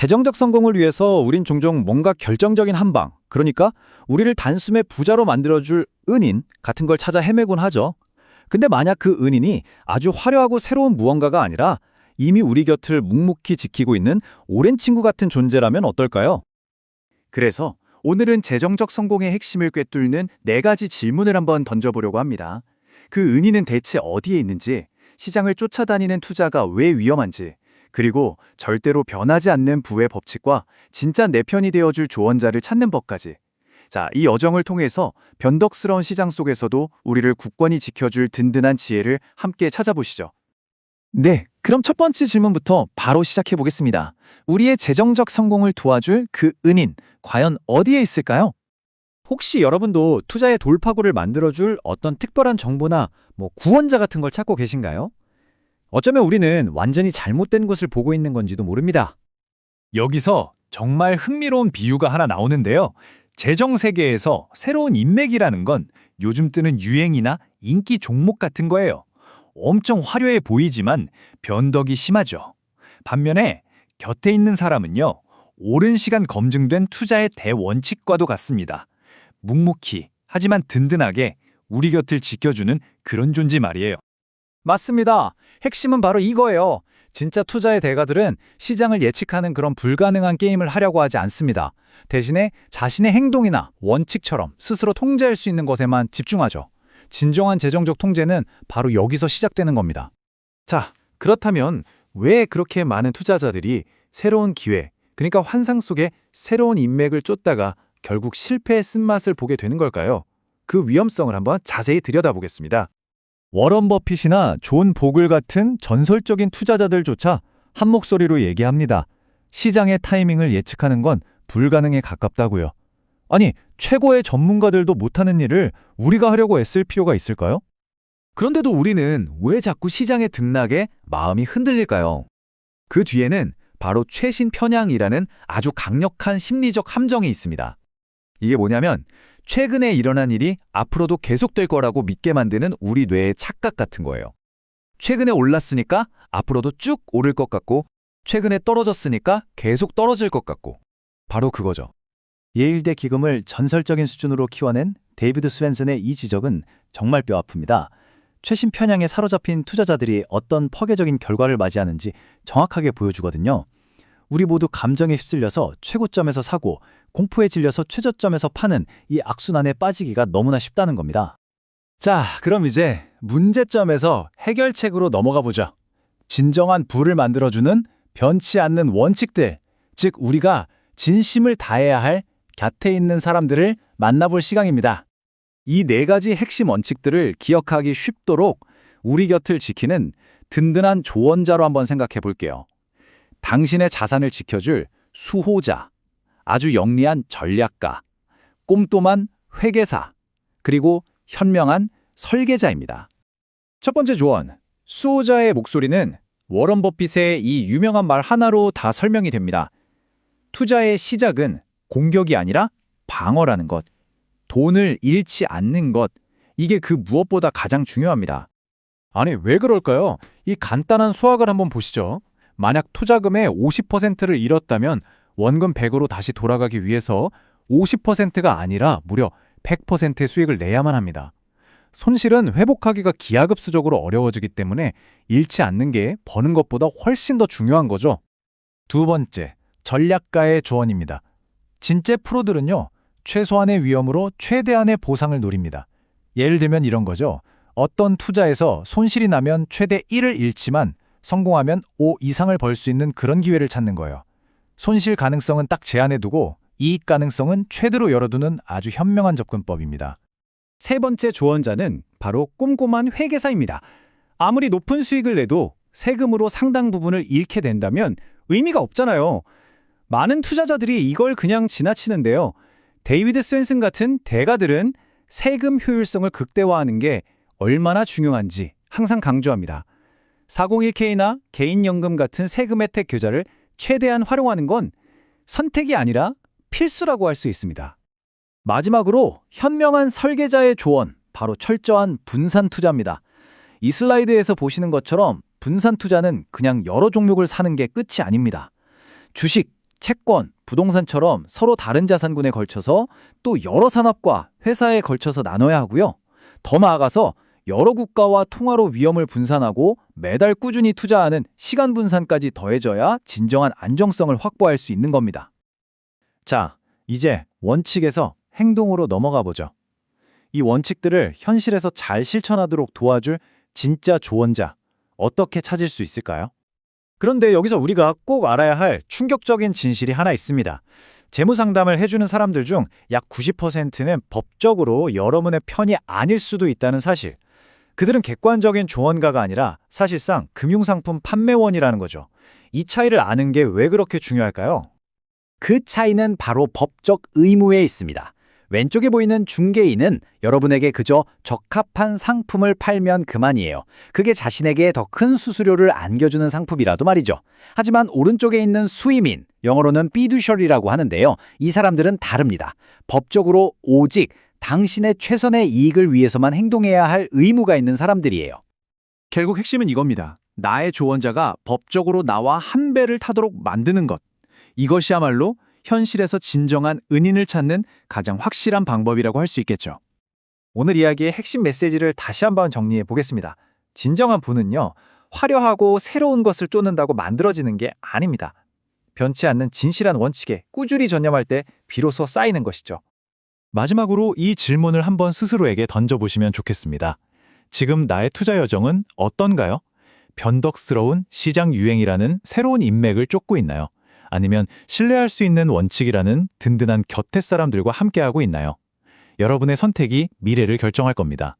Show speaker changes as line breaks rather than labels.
재정적 성공을 위해서 우린 종종 뭔가 결정적인 한방, 그러니까 우리를 단숨에 부자로 만들어줄 은인 같은 걸 찾아 헤매곤 하죠. 근데 만약 그 은인이 아주 화려하고 새로운 무언가가 아니라 이미 우리 곁을 묵묵히 지키고 있는 오랜 친구 같은 존재라면 어떨까요?
그래서 오늘은 재정적 성공의 핵심을 꿰뚫는 네 가지 질문을 한번 던져보려고 합니다. 그 은인은 대체 어디에 있는지, 시장을 쫓아다니는 투자가 왜 위험한지, 그리고 절대로 변하지 않는 부의 법칙과 진짜 내 편이 되어줄 조언자를 찾는 법까지. 자, 이 여정을 통해서 변덕스러운 시장 속에서도 우리를 굳건히 지켜줄 든든한 지혜를 함께 찾아보시죠. 네, 그럼 첫 번째 질문부터 바로 시작해 보겠습니다. 우리의 재정적 성공을 도와줄 그 은인, 과연 어디에 있을까요?
혹시 여러분도 투자의 돌파구를 만들어줄 어떤 특별한 정보나 뭐 구원자 같은 걸 찾고 계신가요? 어쩌면 우리는 완전히 잘못된 곳을 보고 있는 건지도 모릅니다.
여기서 정말 흥미로운 비유가 하나 나오는데요. 재정 세계에서 새로운 인맥이라는 건 요즘 뜨는 유행이나 인기 종목 같은 거예요. 엄청 화려해 보이지만 변덕이 심하죠. 반면에 곁에 있는 사람은요. 오랜 시간 검증된 투자의 대원칙과도 같습니다. 묵묵히 하지만 든든하게 우리 곁을 지켜주는 그런 존재 말이에요.
맞습니다. 핵심은 바로 이거예요. 진짜 투자의 대가들은 시장을 예측하는 그런 불가능한 게임을 하려고 하지 않습니다. 대신에 자신의 행동이나 원칙처럼 스스로 통제할 수 있는 것에만 집중하죠. 진정한 재정적 통제는 바로 여기서 시작되는 겁니다.
자, 그렇다면 왜 그렇게 많은 투자자들이 새로운 기회, 그러니까 환상 속에 새로운 인맥을 쫓다가 결국 실패의 쓴맛을 보게 되는 걸까요? 그 위험성을 한번 자세히 들여다보겠습니다.
워런 버핏이나 존 보글 같은 전설적인 투자자들조차 한 목소리로 얘기합니다. 시장의 타이밍을 예측하는 건 불가능에 가깝다고요. 아니, 최고의 전문가들도 못하는 일을 우리가 하려고 애쓸 필요가 있을까요?
그런데도 우리는 왜 자꾸 시장의 등락에 마음이 흔들릴까요? 그 뒤에는 바로 최신 편향이라는 아주 강력한 심리적 함정이 있습니다. 이게 뭐냐면 최근에 일어난 일이 앞으로도 계속될 거라고 믿게 만드는 우리 뇌의 착각 같은 거예요. 최근에 올랐으니까 앞으로도 쭉 오를 것 같고 최근에 떨어졌으니까 계속 떨어질 것 같고 바로 그거죠.
예일대 기금을 전설적인 수준으로 키워낸 데이비드 스웬슨의 이 지적은 정말 뼈아픕니다. 최신 편향에 사로잡힌 투자자들이 어떤 파괴적인 결과를 맞이하는지 정확하게 보여주거든요. 우리 모두 감정에 휩쓸려서 최고점에서 사고 공포에 질려서 최저점에서 파는 이 악순환에 빠지기가 너무나 쉽다는 겁니다.
자, 그럼 이제 문제점에서 해결책으로 넘어가 보죠. 진정한 부를 만들어주는 변치 않는 원칙들, 즉 우리가 진심을 다해야 할 곁에 있는 사람들을 만나볼 시간입니다.
이 네 가지 핵심 원칙들을 기억하기 쉽도록 우리 곁을 지키는 든든한 조언자로 한번 생각해 볼게요. 당신의 자산을 지켜줄 수호자, 아주 영리한 전략가, 꼼꼼한 회계사, 그리고 현명한 설계자입니다. 첫 번째 조언, 수호자의 목소리는 워런 버핏의 이 유명한 말 하나로 다 설명이 됩니다. 투자의 시작은 공격이 아니라 방어라는 것, 돈을 잃지 않는 것, 이게 그 무엇보다 가장 중요합니다. 아니, 왜 그럴까요? 이 간단한 수학을 한번 보시죠. 만약 투자금의 50%를 잃었다면 원금 100으로 다시 돌아가기 위해서 50%가 아니라 무려 100%의 수익을 내야만 합니다. 손실은 회복하기가 기하급수적으로 어려워지기 때문에 잃지 않는 게 버는 것보다 훨씬 더 중요한 거죠. 두 번째, 전략가의 조언입니다. 진짜 프로들은요, 최소한의 위험으로 최대한의 보상을 노립니다. 예를 들면 이런 거죠. 어떤 투자에서 손실이 나면 최대 1을 잃지만 성공하면 5 이상을 벌 수 있는 그런 기회를 찾는 거예요. 손실 가능성은 딱 제한해 두고 이익 가능성은 최대로 열어두는 아주 현명한 접근법입니다. 세 번째 조언자는 바로 꼼꼼한 회계사입니다. 아무리 높은 수익을 내도 세금으로 상당 부분을 잃게 된다면 의미가 없잖아요. 많은 투자자들이 이걸 그냥 지나치는데요. 데이비드 스웬슨 같은 대가들은 세금 효율성을 극대화하는 게 얼마나 중요한지 항상 강조합니다. 401k나 개인연금 같은 세금 혜택 계좌를 최대한 활용하는 건 선택이 아니라 필수라고 할 수 있습니다. 마지막으로 현명한 설계자의 조언, 바로 철저한 분산 투자입니다. 이 슬라이드에서 보시는 것처럼 분산 투자는 그냥 여러 종목을 사는 게 끝이 아닙니다. 주식,
채권, 부동산처럼 서로 다른 자산군에 걸쳐서 또 여러 산업과 회사에 걸쳐서 나눠야 하고요. 더 나아가서 여러 국가와 통화로 위험을 분산하고 매달 꾸준히 투자하는 시간 분산까지 더해져야 진정한 안정성을 확보할 수 있는 겁니다. 자, 이제 원칙에서 행동으로 넘어가 보죠. 이 원칙들을 현실에서 잘 실천하도록 도와줄 진짜 조언자, 어떻게 찾을 수 있을까요? 그런데 여기서 우리가 꼭 알아야 할 충격적인 진실이 하나 있습니다. 재무 상담을 해주는 사람들 중 약 90%는 법적으로 여러분의 편이 아닐 수도 있다는 사실. 그들은 객관적인 조언가가 아니라 사실상 금융상품 판매원이라는 거죠. 이 차이를 아는 게 왜 그렇게 중요할까요?
그 차이는 바로 법적 의무에 있습니다. 왼쪽에 보이는 중개인은 여러분에게 그저 적합한 상품을 팔면 그만이에요. 그게 자신에게 더 큰 수수료를 안겨주는 상품이라도 말이죠. 하지만 오른쪽에 있는 수임인, 영어로는 비두셜이라고 하는데요. 이 사람들은 다릅니다. 법적으로 오직 당신의 최선의 이익을 위해서만 행동해야 할 의무가 있는 사람들이에요.
결국 핵심은 이겁니다. 나의 조언자가 법적으로 나와 한 배를 타도록 만드는 것. 이것이야말로 현실에서 진정한 은인을 찾는 가장 확실한 방법이라고 할 수 있겠죠.
오늘 이야기의 핵심 메시지를 다시 한번 정리해 보겠습니다. 진정한 부는요, 화려하고 새로운 것을 쫓는다고 만들어지는 게 아닙니다. 변치 않는 진실한 원칙에 꾸준히 전념할 때 비로소 쌓이는 것이죠. 마지막으로 이 질문을 한번 스스로에게 던져보시면 좋겠습니다. 지금 나의 투자 여정은 어떤가요? 변덕스러운 시장 유행이라는 새로운 인맥을 쫓고 있나요? 아니면 신뢰할 수 있는 원칙이라는 든든한 곁에 사람들과 함께하고 있나요? 여러분의 선택이 미래를 결정할 겁니다.